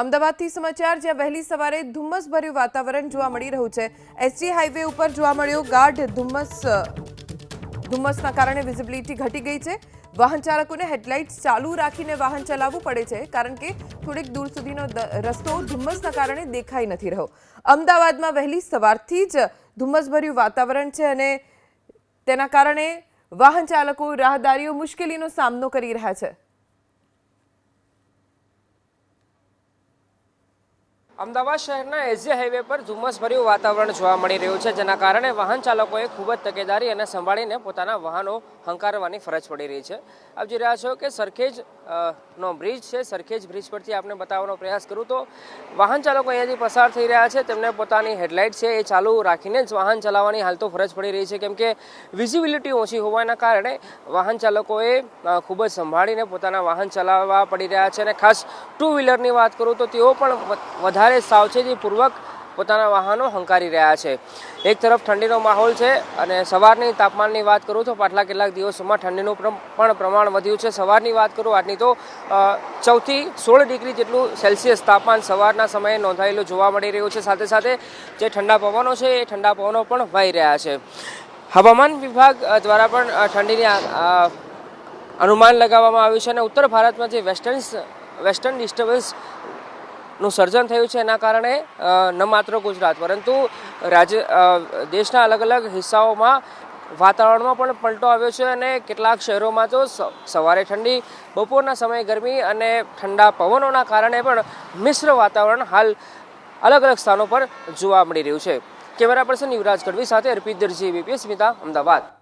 અમદાવાદથી સમાચાર, જ્યાં વહેલી સવારે ધુમ્મસભર્યું વાતાવરણ જોવા મળી રહ્યું છે. એસજી હાઈવે ઉપર જોવા મળ્યો ગાઢ ધુમ્મસ, ધુમ્મસના કારણે વિઝિબિલિટી ઘટી ગઈ છે. વાહન ચાલકોને હેડલાઇટ્સ ચાલુ રાખીને વાહન ચલાવવું પડે છે, કારણ કે થોડીક દૂર સુધીનો રસ્તો ધુમ્મસના કારણે દેખાઈ નથી રહ્યો. અમદાવાદમાં વહેલી સવારથી જ ધુમ્મસભર્યું વાતાવરણ છે અને તેના કારણે વાહન ચાલકો રાહદારીઓ મુશ્કેલીનો સામનો કરી રહ્યા છે. અમદાવાદ શહેરના એઝી હાઈવે પર ધુમ્મસભર્યું વાતાવરણ જોવા મળી રહ્યું છે, જેના કારણે વાહન ચાલકોએ ખૂબ જ તકેદારી અને સંભાળીને પોતાના વાહનો હંકારવાની ફરજ પડી રહી છે. આપ જોઈ રહ્યા છો કે સરખેજ નો બ્રિજ છે, સરખેજ બ્રિજ પરથી આપને બતાવવાનો પ્રયાસ કરું તો વાહન ચાલકો અહીંયાથી પસાર થઈ રહ્યા છે, તેમને પોતાની હેડલાઇટ છે એ ચાલુ રાખીને જ વાહન ચલાવવાની હાલ તો ફરજ પડી રહી છે, કેમ કે વિઝિબિલિટી ઓછી હોવાના કારણે વાહન ચાલકોએ ખૂબ જ સંભાળીને પોતાના વાહન ચલાવવા પડી રહ્યા છે અને ખાસ ટુ વ્હીલરની વાત કરું તો તેઓ પણ વ- વધારે સાવચેતીપૂર્વક પોતાના વાહનો હંકારી રહ્યા છે. એક તરફ ઠંડીનો માહોલ છે અને સવારની તાપમાનની વાત કરું તો પાછલા કેટલાક દિવસોમાં ઠંડીનું પણ પ્રમાણ વધ્યું છે. સવારની વાત કરું આજની તો ચૌથી સોળ ડિગ્રી જેટલું સેલ્સિયસ તાપમાન સવારના સમયે નોંધાયેલું જોવા મળી રહ્યું છે. સાથે સાથે જે ઠંડા પવનો છે એ ઠંડા પવનો પણ વહી રહ્યા છે. હવામાન વિભાગ દ્વારા પણ ઠંડીની અનુમાન લગાવવામાં આવ્યું છે અને ઉત્તર ભારતમાં જે વેસ્ટર્ન વેસ્ટર્ન ડિસ્ટર્બન્સ નું સર્જન થયું છે એના કારણે ન માત્ર ગુજરાત, પરંતુ રાજ્ય દેશના અલગ અલગ હિસ્સાઓમાં વાતાવરણમાં પણ પલટો આવ્યો છે અને કેટલાક શહેરોમાં તો સવારે ઠંડી, બપોરના સમયે ગરમી અને ઠંડા પવનોના કારણે પણ મિશ્ર વાતાવરણ હાલ અલગ અલગ સ્થાનો પર જોવા મળી રહ્યું છે. કેમેરા પર્સન યુવરાજ ગઢવી સાથે અર્પિત દરજી બીપીએસ સ્મિતા, અમદાવાદ.